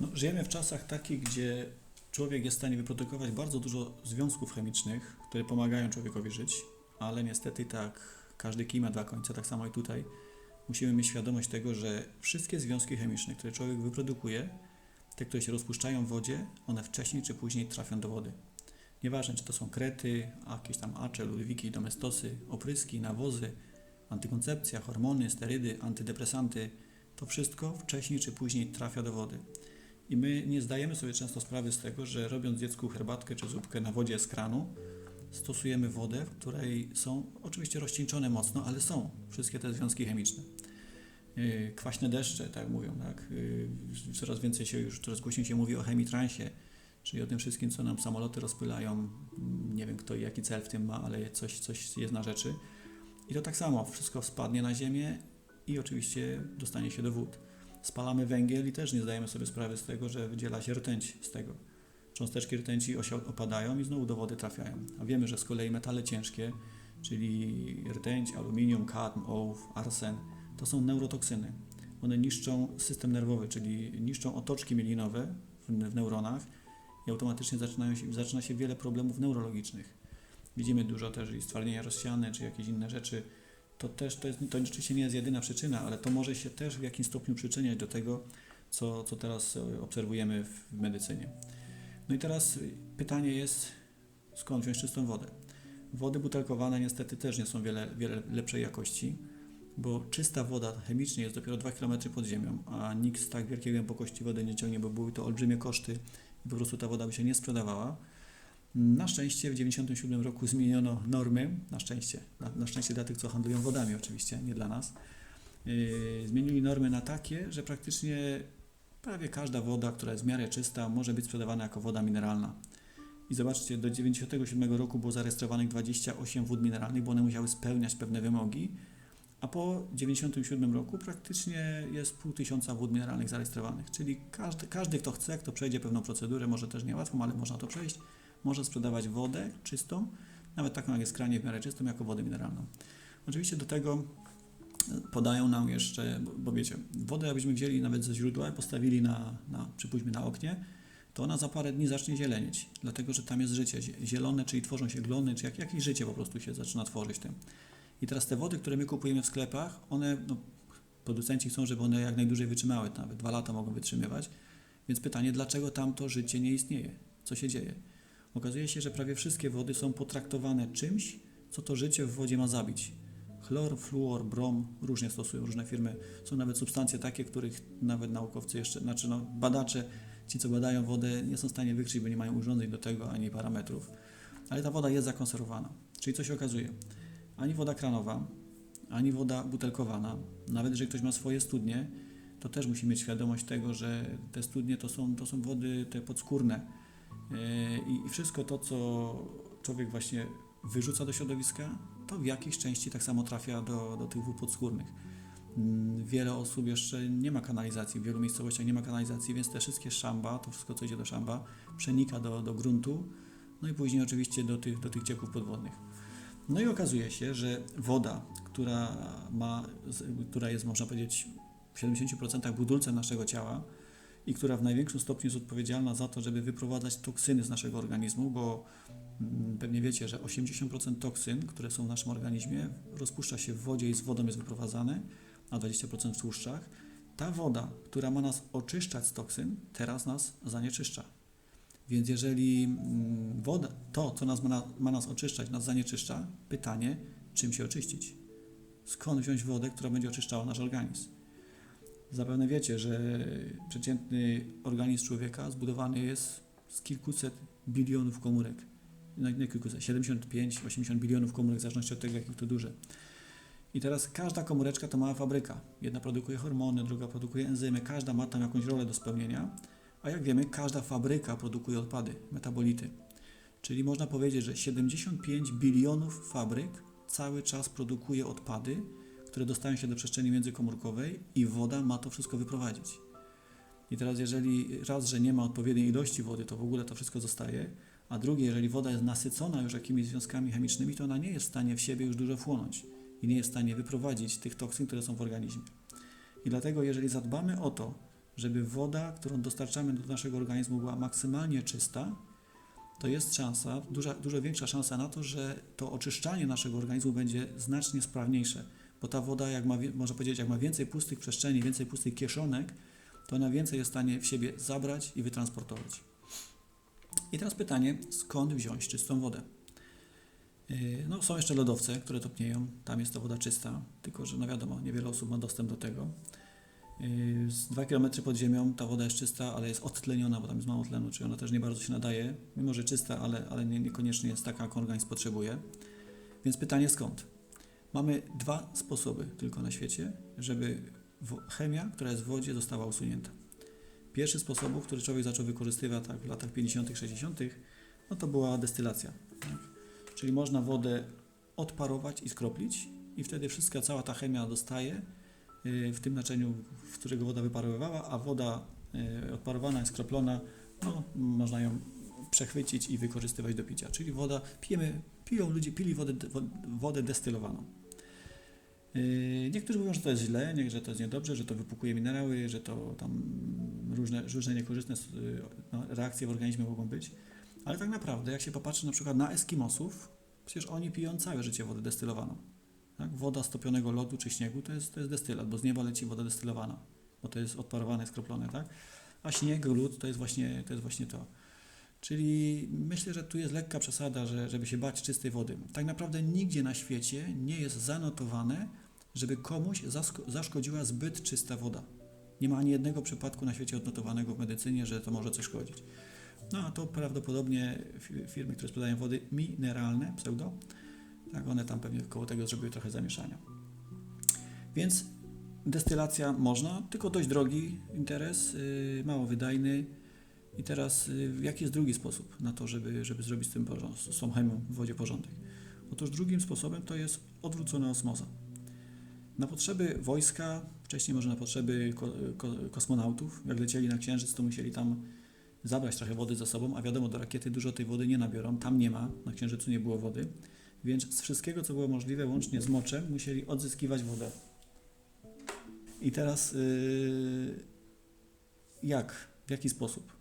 No, żyjemy w czasach takich, gdzie człowiek jest w stanie wyprodukować bardzo dużo związków chemicznych, które pomagają człowiekowi żyć, ale niestety tak, każdy kij ma dwa końce, tak samo i tutaj. Musimy mieć świadomość tego, że wszystkie związki chemiczne, które człowiek wyprodukuje, te, które się rozpuszczają w wodzie, one wcześniej czy później trafią do wody. Nieważne, czy to są krety, jakieś tam acze, ludwiki, domestosy, opryski, nawozy, antykoncepcja, hormony, sterydy, antydepresanty, to wszystko wcześniej czy później trafia do wody. I my nie zdajemy sobie często sprawy z tego, że robiąc dziecku herbatkę czy zupkę na wodzie z kranu, stosujemy wodę, w której są oczywiście rozcieńczone mocno, ale są wszystkie te związki chemiczne. Yy, Kwaśne deszcze, tak mówią, tak? Yy, Coraz więcej się już, coraz głośniej się mówi o chemitransie, czyli o tym wszystkim, co nam samoloty rozpylają. Mm, Nie wiem kto i jaki cel w tym ma, ale coś, coś jest na rzeczy. I to tak samo, wszystko spadnie na ziemię i oczywiście dostanie się do wód. Spalamy węgiel i też nie zdajemy sobie sprawy z tego, że wydziela się rtęć z tego. Cząsteczki rtęci opadają i znowu do wody trafiają. A wiemy, że z kolei metale ciężkie, czyli rtęć, aluminium, kadm, ołów, arsen, to są neurotoksyny. One niszczą system nerwowy, czyli niszczą otoczki mielinowe w, neuronach i automatycznie się, zaczyna się wiele problemów neurologicznych. Widzimy dużo też i stwardnienia rozsiane, czy jakieś inne rzeczy. To też, to, jest, to oczywiście nie jest jedyna przyczyna, ale to może się też w jakimś stopniu przyczyniać do tego, co, co teraz e, obserwujemy w medycynie. No i teraz pytanie jest, skąd wziąć czystą wodę? Wody butelkowane niestety też nie są wiele, wiele lepszej jakości, bo czysta woda chemicznie jest dopiero 2 km pod ziemią, a nikt z tak wielkiej głębokości wody nie ciągnie, bo były to olbrzymie koszty i po prostu ta woda by się nie sprzedawała. Na szczęście w 1997 roku zmieniono normy, na szczęście, na, na szczęście dla tych, co handlują wodami oczywiście, nie dla nas. Yy, zmienili normy na takie, że praktycznie prawie każda woda, która jest w miarę czysta, może być sprzedawana jako woda mineralna. I zobaczcie, do 1997 roku było zarejestrowanych 28 wód mineralnych, bo one musiały spełniać pewne wymogi, a po 1997 roku praktycznie jest pół tysiąca wód mineralnych zarejestrowanych. Czyli każdy, każdy, kto chce, kto przejdzie pewną procedurę, może też niełatwą, ale można to przejść, może sprzedawać wodę czystą, nawet taką jak jest kranie w miarę czystą, jako wodę mineralną. Oczywiście do tego podają nam jeszcze, bo, bo wiecie, wodę jakbyśmy wzięli nawet ze źródła i postawili na, na, przypuśćmy na oknie, to ona za parę dni zacznie zielenieć, dlatego że tam jest życie. Zie- Zielone, czyli tworzą się glony, czy jak, jakieś życie po prostu się zaczyna tworzyć tym. I teraz te wody, które my kupujemy w sklepach, one, no, producenci chcą, żeby one jak najdłużej wytrzymały, nawet dwa lata mogą wytrzymywać. Więc pytanie, dlaczego tam to życie nie istnieje? Co się dzieje? Okazuje się, że prawie wszystkie wody są potraktowane czymś, co to życie w wodzie ma zabić. Chlor, fluor, brom, różnie stosują różne firmy. Są nawet substancje takie, których nawet naukowcy jeszcze, znaczy no, badacze, ci co badają wodę, nie są w stanie wykryć, bo nie mają urządzeń do tego ani parametrów. Ale ta woda jest zakonserwowana. Czyli co się okazuje? Ani woda kranowa, ani woda butelkowana, nawet jeżeli ktoś ma swoje studnie, to też musi mieć świadomość tego, że te studnie to są, to są wody te podskórne. Yy, I, wszystko to, co człowiek właśnie wyrzuca do środowiska, to w jakiejś części tak samo trafia do, do tych wód podskórnych. Mm, Wiele osób jeszcze nie ma kanalizacji, w wielu miejscowościach nie ma kanalizacji, więc te wszystkie szamba, to wszystko, co idzie do szamba, przenika do, do gruntu, no i później oczywiście do tych, do tych cieków podwodnych. No i okazuje się, że woda, która, ma, która jest, można powiedzieć, w 70% budulcem naszego ciała i która w największym stopniu jest odpowiedzialna za to, żeby wyprowadzać toksyny z naszego organizmu, bo mm, pewnie wiecie, że 80% toksyn, które są w naszym organizmie, rozpuszcza się w wodzie i z wodą jest wyprowadzane, a 20% w tłuszczach. Ta woda, która ma nas oczyszczać z toksyn, teraz nas zanieczyszcza. Więc jeżeli mm, woda, to, co nas ma, ma nas oczyszczać, nas zanieczyszcza, pytanie, czym się oczyścić? Skąd wziąć wodę, która będzie oczyszczała nasz organizm? Zapewne wiecie, że przeciętny organizm człowieka zbudowany jest z kilkuset bilionów komórek. No, nie kilkuset, 75-80 bilionów komórek, w zależności od tego, jakie to duże. I teraz każda komóreczka to mała fabryka. Jedna produkuje hormony, druga produkuje enzymy, każda ma tam jakąś rolę do spełnienia. A jak wiemy, każda fabryka produkuje odpady, metabolity. Czyli można powiedzieć, że 75 bilionów fabryk cały czas produkuje odpady, które dostają się do przestrzeni międzykomórkowej i woda ma to wszystko wyprowadzić. I teraz jeżeli raz, że nie ma odpowiedniej ilości wody, to w ogóle to wszystko zostaje, a drugie, jeżeli woda jest nasycona już jakimiś związkami chemicznymi, to ona nie jest w stanie w siebie już dużo wchłonąć i nie jest w stanie wyprowadzić tych toksyn, które są w organizmie. I dlatego jeżeli zadbamy o to, żeby woda, którą dostarczamy do naszego organizmu, była maksymalnie czysta, to jest szansa, duża, dużo większa szansa na to, że to oczyszczanie naszego organizmu będzie znacznie sprawniejsze. Bo ta woda, jak ma, można powiedzieć, jak ma więcej pustych przestrzeni, więcej pustych kieszonek, to ona więcej jest w stanie w siebie zabrać i wytransportować. I teraz pytanie, skąd wziąć czystą wodę? Yy, No, są jeszcze lodowce, które topnieją, tam jest ta woda czysta, tylko że no wiadomo, niewiele osób ma dostęp do tego. Yy, Z 2 km pod ziemią ta woda jest czysta, ale jest odtleniona, bo tam jest mało tlenu, czyli ona też nie bardzo się nadaje, mimo że czysta, ale, ale nie, niekoniecznie jest taka, jaką organizm potrzebuje. Więc pytanie skąd? Mamy dwa sposoby tylko na świecie, żeby chemia, która jest w wodzie, została usunięta. Pierwszy z sposobów, który człowiek zaczął wykorzystywać tak w latach 50., 60., no to była destylacja. Tak? Czyli można wodę odparować i skroplić, i wtedy wszystka, cała ta chemia dostaje y, w tym naczyniu, w którego woda wyparowywała, a woda y, odparowana skroplona, no, można ją przechwycić i wykorzystywać do picia. Czyli woda, pijemy, piją ludzie, pili wodę, wodę destylowaną. Yy, Niektórzy mówią, że to jest źle, że to jest niedobrze, że to wypukuje minerały, że to tam różne, różne niekorzystne yy, no, reakcje w organizmie mogą być. Ale tak naprawdę, jak się popatrzy na przykład na Eskimosów, przecież oni piją całe życie wodę destylowaną. Tak? Woda z topionego lodu czy śniegu to jest, to jest destylat, bo z nieba leci woda destylowana, bo to jest odparowane, skroplone, tak? A śnieg, lód to jest właśnie to. Jest właśnie to. Czyli myślę, że tu jest lekka przesada, że, żeby się bać czystej wody. Tak naprawdę nigdzie na świecie nie jest zanotowane, żeby komuś zaszkodziła zbyt czysta woda. Nie ma ani jednego przypadku na świecie odnotowanego w medycynie, że to może coś szkodzić. No a to prawdopodobnie fi- firmy, które sprzedają wody mineralne, pseudo, tak, one tam pewnie koło tego zrobiły trochę zamieszania. Więc destylacja można, tylko dość drogi interes, yy, mało wydajny. I teraz yy, jaki jest drugi sposób na to, żeby, żeby zrobić z, tym porząd, z tą chemią w wodzie porządek? Otóż drugim sposobem to jest odwrócona osmoza. Na potrzeby wojska, wcześniej może na potrzeby ko, ko, kosmonautów, jak lecieli na Księżyc, to musieli tam zabrać trochę wody ze sobą, a wiadomo, do rakiety dużo tej wody nie nabiorą, tam nie ma, na Księżycu nie było wody, więc z wszystkiego, co było możliwe, łącznie z moczem, musieli odzyskiwać wodę. I teraz yy, jak, w jaki sposób?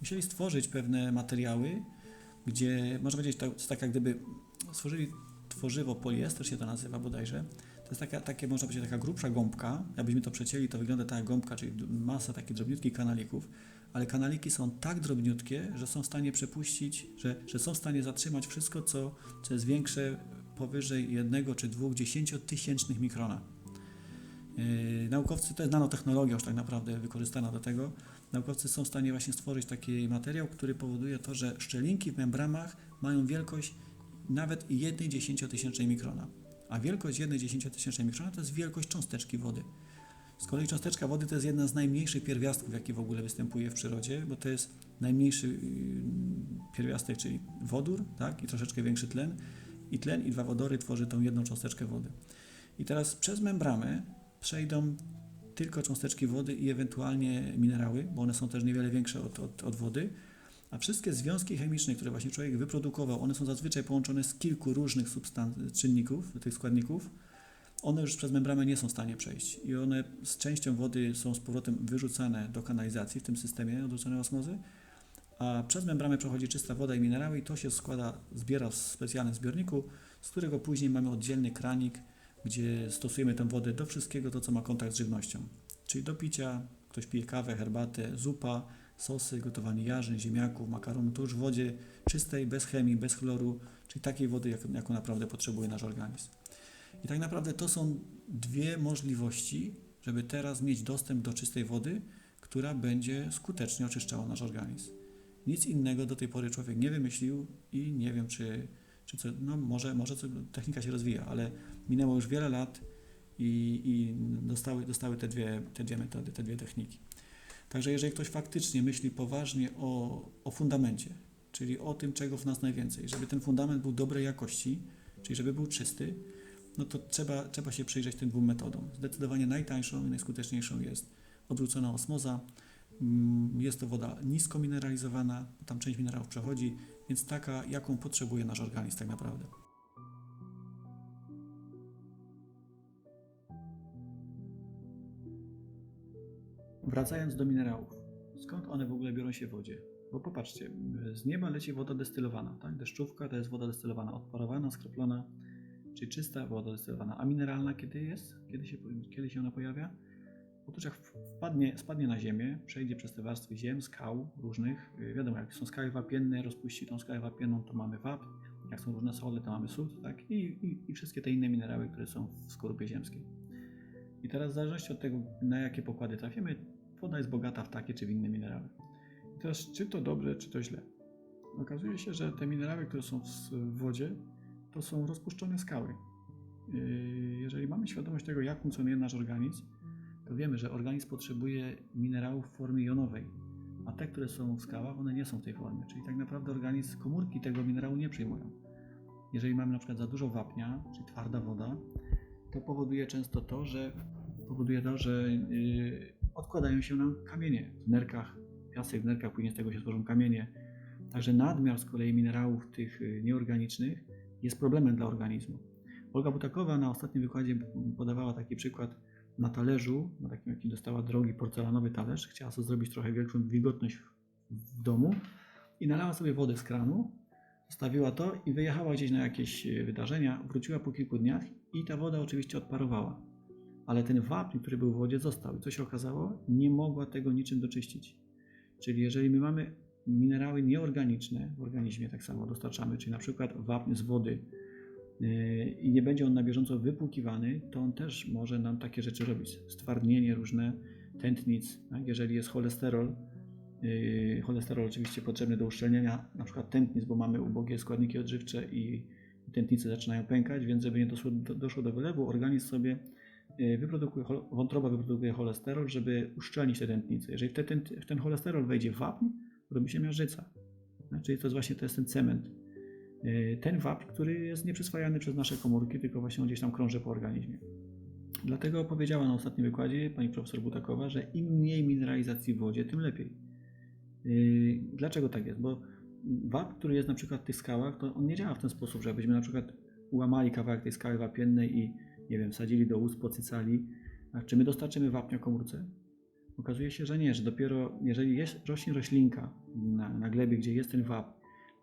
Musieli stworzyć pewne materiały, gdzie, można powiedzieć, jest tak jak gdyby stworzyli tworzywo poliester, się to nazywa bodajże, to jest taka, takie, można powiedzieć, taka grubsza gąbka. Jakbyśmy to przecięli, to wygląda tak jak gąbka, czyli masa takich drobniutkich kanalików, ale kanaliki są tak drobniutkie, że są w stanie przepuścić, że, że są w stanie zatrzymać wszystko, co, co jest większe powyżej jednego czy dwóch dziesięciotysięcznych mikrona. Yy, naukowcy, to jest nanotechnologia już tak naprawdę wykorzystana do tego, naukowcy są w stanie właśnie stworzyć taki materiał, który powoduje to, że szczelinki w membranach mają wielkość nawet jednej dziesięciotysięcznej mikrona. A wielkość jednej dziesięciotysięcznej mikrona to jest wielkość cząsteczki wody. Z kolei cząsteczka wody to jest jedna z najmniejszych pierwiastków, jaki w ogóle występuje w przyrodzie, bo to jest najmniejszy yy, pierwiastek, czyli wodór, tak, i troszeczkę większy tlen. I tlen i dwa wodory tworzy tą jedną cząsteczkę wody. I teraz przez membramy przejdą tylko cząsteczki wody i ewentualnie minerały, bo one są też niewiele większe od, od, od wody. A wszystkie związki chemiczne, które właśnie człowiek wyprodukował, one są zazwyczaj połączone z kilku różnych czynników, tych składników. One już przez membranę nie są w stanie przejść i one z częścią wody są z powrotem wyrzucane do kanalizacji w tym systemie odwróconej osmozy, a przez membranę przechodzi czysta woda i minerały i to się składa, zbiera w specjalnym zbiorniku, z którego później mamy oddzielny kranik, gdzie stosujemy tę wodę do wszystkiego, to co ma kontakt z żywnością. Czyli do picia, ktoś pije kawę, herbatę, zupa, sosy, gotowanie jarzyn, ziemniaków, makaronu, to już w wodzie czystej, bez chemii, bez chloru, czyli takiej wody, jak, jaką naprawdę potrzebuje nasz organizm. I tak naprawdę to są dwie możliwości, żeby teraz mieć dostęp do czystej wody, która będzie skutecznie oczyszczała nasz organizm. Nic innego do tej pory człowiek nie wymyślił i nie wiem, czy, czy co, no może, może co, technika się rozwija, ale minęło już wiele lat i, i dostały, dostały te, dwie, te dwie metody, te dwie techniki. Także jeżeli ktoś faktycznie myśli poważnie o, o fundamencie, czyli o tym, czego w nas najwięcej, żeby ten fundament był dobrej jakości, czyli żeby był czysty, no to trzeba, trzeba się przyjrzeć tym dwóm metodom. Zdecydowanie najtańszą i najskuteczniejszą jest odwrócona osmoza. Mm, Jest to woda nisko mineralizowana, tam część minerałów przechodzi, więc taka, jaką potrzebuje nasz organizm tak naprawdę. Wracając do minerałów. Skąd one w ogóle biorą się w wodzie? Bo popatrzcie, z nieba leci woda destylowana, tak? Deszczówka to jest woda destylowana, odparowana, skroplona, czyli czysta woda destylowana. A mineralna kiedy jest? Kiedy się, kiedy się ona pojawia? Otóż jak wpadnie, spadnie na ziemię, przejdzie przez te warstwy ziem, skał różnych, yy, wiadomo, jak są skały wapienne, rozpuści tą skałę wapienną, to mamy wapń, jak są różne sole, to mamy sód, tak? I, i, i wszystkie te inne minerały, które są w skorupie ziemskiej. I teraz w zależności od tego, na jakie pokłady trafimy, woda jest bogata w takie czy w inne minerały. I teraz, czy to dobrze, czy to źle? Okazuje się, że te minerały, które są w wodzie, to są rozpuszczone skały. Yy, Jeżeli mamy świadomość tego, jak funkcjonuje nasz organizm, to wiemy, że organizm potrzebuje minerałów w formie jonowej, a te, które są w skałach, one nie są w tej formie. Czyli tak naprawdę organizm, komórki tego minerału nie przyjmują. Jeżeli mamy na przykład za dużo wapnia, czyli twarda woda, to powoduje często to, że powoduje to, że yy, odkładają się nam kamienie w nerkach, piasek w nerkach, później z tego się tworzą kamienie. Także nadmiar z kolei minerałów tych yy, nieorganicznych jest problemem dla organizmu. Olga Butakowa na ostatnim wykładzie podawała taki przykład na talerzu, na takim jaki dostała drogi porcelanowy talerz, chciała sobie zrobić trochę większą wilgotność w, domu i nalała sobie wodę z kranu, zostawiła to i wyjechała gdzieś na jakieś e, wydarzenia, wróciła po kilku dniach i ta woda oczywiście odparowała. Ale ten wapń, który był w wodzie, został. I co się okazało? Nie mogła tego niczym doczyścić. Czyli jeżeli my mamy minerały nieorganiczne w organizmie, tak samo dostarczamy, czyli na przykład wapń z wody, yy, i nie będzie on na bieżąco wypłukiwany, to on też może nam takie rzeczy robić. Stwardnienie różne, tętnic, tak? jeżeli jest cholesterol, yy, cholesterol oczywiście potrzebny do uszczelnienia na przykład tętnic, bo mamy ubogie składniki odżywcze i tętnice zaczynają pękać, więc żeby nie doszło do, doszło do wylewu, organizm sobie wyprodukuje, chol- wątroba wyprodukuje cholesterol, żeby uszczelnić te tętnice. Jeżeli w, te, tęt- w ten cholesterol wejdzie wapń, robi się miażdżyca. Czyli to jest właśnie to jest ten cement. Yy, Ten wapń, który jest nieprzyswajany przez nasze komórki, tylko właśnie gdzieś tam krąży po organizmie. Dlatego powiedziała na ostatnim wykładzie pani profesor Butakowa, że im mniej mineralizacji w wodzie, tym lepiej. Yy, Dlaczego tak jest? Bo wapń, który jest na przykład w tych skałach, to on nie działa w ten sposób, że jakbyśmy na przykład ułamali kawałek tej skały wapiennej i nie wiem, wsadzili do ust, pocycali. A czy my dostarczymy wapnia komórce? Okazuje się, że nie, że dopiero jeżeli jest, rośnie roślinka na, na glebie, gdzie jest ten wapń,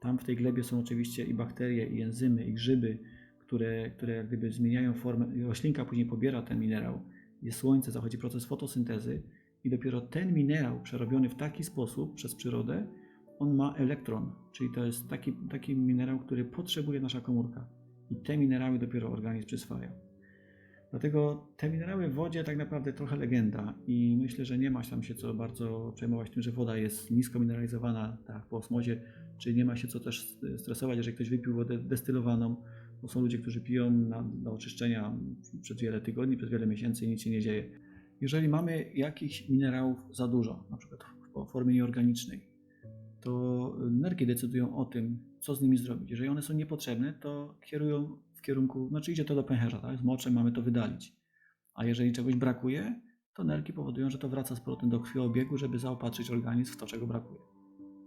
tam w tej glebie są oczywiście i bakterie, i enzymy, i grzyby, które, które jak gdyby zmieniają formę. Roślinka później pobiera ten minerał. Jest słońce, zachodzi proces fotosyntezy i dopiero ten minerał przerobiony w taki sposób przez przyrodę, on ma elektron, czyli to jest taki, taki minerał, który potrzebuje nasza komórka. I te minerały dopiero organizm przyswaja. Dlatego te minerały w wodzie tak naprawdę trochę legenda i myślę, że nie ma tam się co bardzo przejmować tym, że woda jest nisko mineralizowana, tak po osmozie, czyli nie ma się co też stresować, jeżeli ktoś wypił wodę destylowaną, bo są ludzie, którzy piją na, oczyszczenia przez wiele tygodni, przez wiele miesięcy i nic się nie dzieje. Jeżeli mamy jakichś minerałów za dużo, na przykład w formie nieorganicznej, to nerki decydują o tym, co z nimi zrobić. Jeżeli one są niepotrzebne, to kierują w kierunku, znaczy idzie to do pęcherza, tak? z moczem mamy to wydalić. A jeżeli czegoś brakuje, to nerki powodują, że to wraca z powrotem do krwiobiegu, żeby zaopatrzyć organizm w to, czego brakuje.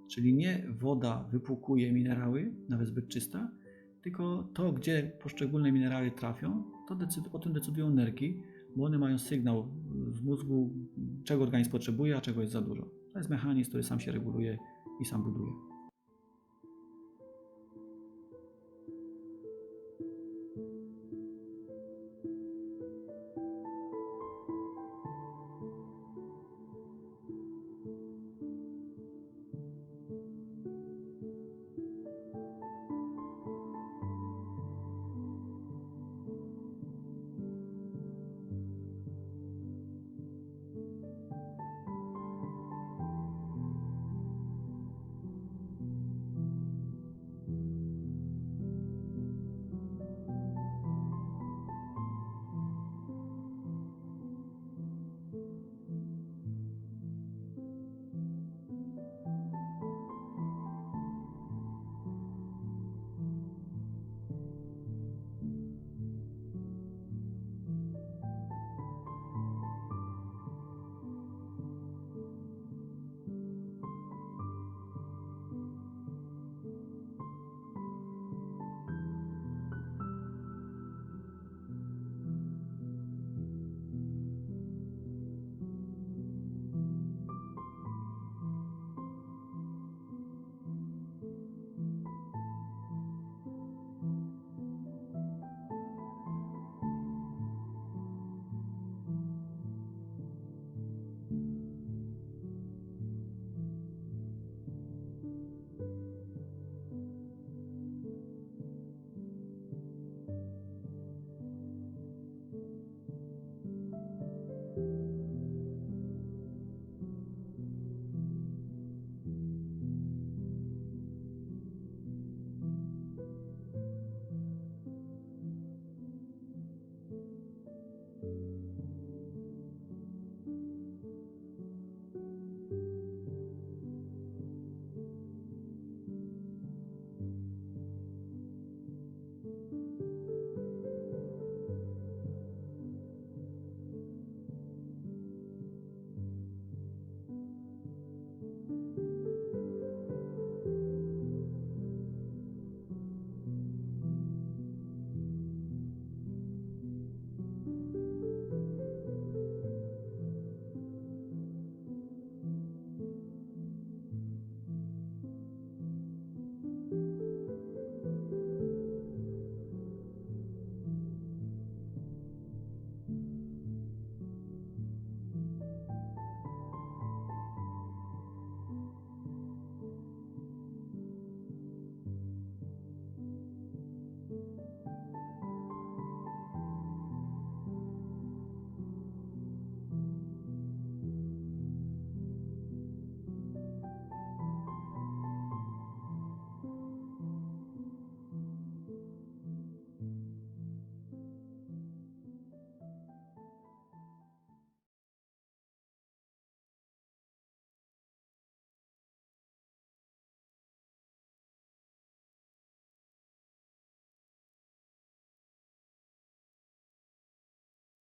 Czyli nie woda wypłukuje minerały, nawet zbyt czysta, tylko to, gdzie poszczególne minerały trafią, to o tym decydują nerki, bo one mają sygnał w mózgu, czego organizm potrzebuje, a czego jest za dużo. To jest mechanizm, który sam się reguluje i sam buduje.